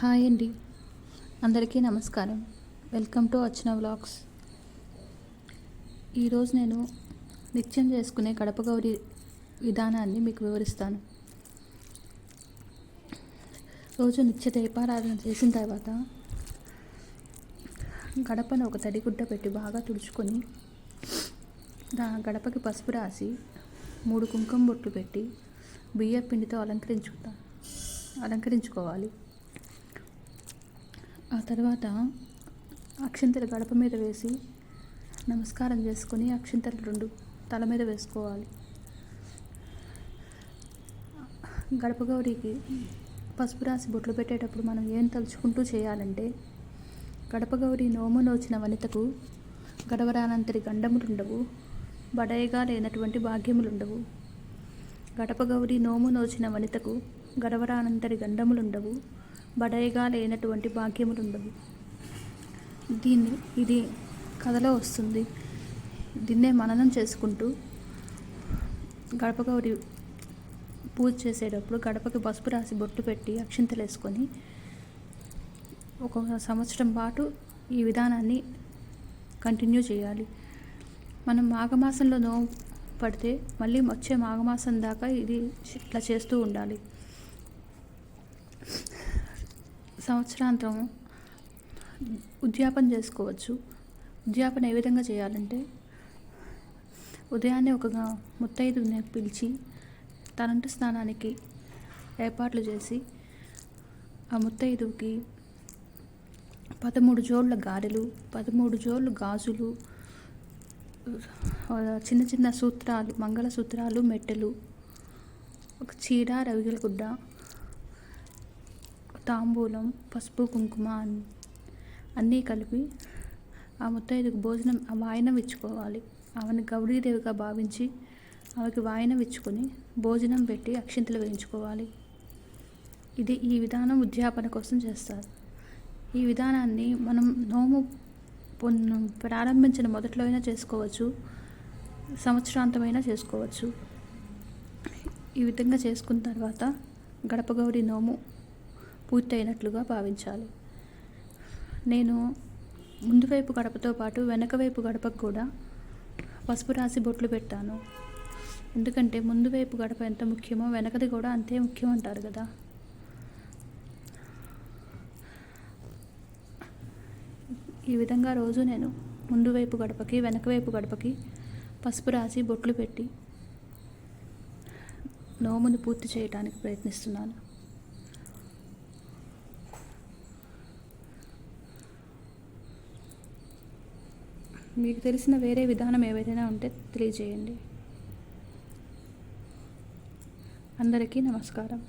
Hi అండి. అందరికీ నమస్కారం. వెల్కమ్ టు వచ్చిన వ్లాగ్స్. ఈరోజు నేను నిత్యం చేసుకునే కడప గౌరి విధానాన్ని మీకు వివరిస్తాను. రోజు నిత్య దీపారాధన చేసిన తర్వాత గడపను ఒక తడిగుడ్డ పెట్టి బాగా తుడుచుకొని దా గడపకి పసుపు రాసి మూడు కుంకుమ బొట్లు పెట్టి బియ్య పిండితో అలంకరించుకుంటాను అలంకరించుకోవాలి. ఆ తర్వాత అక్షింతలు గడప మీద వేసి నమస్కారం చేసుకొని అక్షింతలు రెండు తల మీద వేసుకోవాలి. గడప గౌరికి పసుపు రాసి బొట్లు పెట్టేటప్పుడు మనం ఏం తలుచుకుంటూ చేయాలంటే గడప గౌరి నోము నోచిన వనితకు గడవరానంతటి గండములుండవు బడయగా లేనటువంటి భాగ్యములుండవు. గడప గౌరి నోము నోచిన వనితకు గడవరానంతటి గండములుండవు బడైగా లేనటువంటి భాగ్యములు ఉండవు దీన్ని ఇది కథలో వస్తుంది. దీన్నే మననం చేసుకుంటూ గడప గౌరి పూజ చేసేటప్పుడు గడపకి పసుపు రాసి బొట్టు పెట్టి అక్షింతలు వేసుకొని ఒక సంవత్సరం పాటు ఈ విధానాన్ని కంటిన్యూ చేయాలి. మనం మాఘమాసంలో నోము పడితే మళ్ళీ వచ్చే మాఘమాసం దాకా ఇది ఇట్లా చేస్తూ ఉండాలి. సంవత్సరాంతం ఉద్యాపన చేసుకోవచ్చు. ఉద్యాపన ఏ విధంగా చేయాలంటే ఉదయాన్నే ఒక ముత్తైదుని పిలిచి తలంటు స్నానానికి ఏర్పాట్లు చేసి ఆ ముత్తైదుకి పదమూడు జోళ్ళ గారెలు పదమూడు జోళ్ళు గాజులు చిన్న చిన్న సూత్రాలు మంగళసూత్రాలు మెట్టెలు ఒక చీర రవిగల గుడ్డ తాంబూలం పసుపు కుంకుమ అన్నీ కలిపి ఆ ముత్తైదుకు భోజనం ఆ వాయనం ఇచ్చుకోవాలి. ఆమెను గౌరీదేవిగా భావించి ఆమెకి వాయనం ఇచ్చుకొని భోజనం పెట్టి అక్షింతలు వేయించుకోవాలి. ఇది ఈ విధానం ఉద్యాపన కోసం చేస్తారు. ఈ విధానాన్ని మనం నోము ప్రారంభించిన మొదట్లో అయినా చేసుకోవచ్చు. సంవత్సరాంతమైనా చేసుకోవచ్చు. ఈ విధంగా చేసుకున్న తర్వాత గడపగౌరి నోము పూర్తయినట్లుగా భావించాలి. నేను ముందు వైపు గడపతో పాటు వెనక వైపు గడపకు కూడా పసుపు రాసి బొట్లు పెట్టాను. ఎందుకంటే ముందు వైపు గడప ఎంత ముఖ్యమో వెనకది కూడా అంతే ముఖ్యం అంటారు కదా. ఈ విధంగా రోజు నేను ముందు వైపు గడపకి వెనక వైపు గడపకి పసుపు రాసి బొట్లు పెట్టి నోమును పూర్తి చేయడానికి ప్రయత్నిస్తున్నాను. మీకు తెలిసిన వేరే విధానం ఏవైనా ఉంటే తెలియజేయండి. అందరికీ నమస్కారం.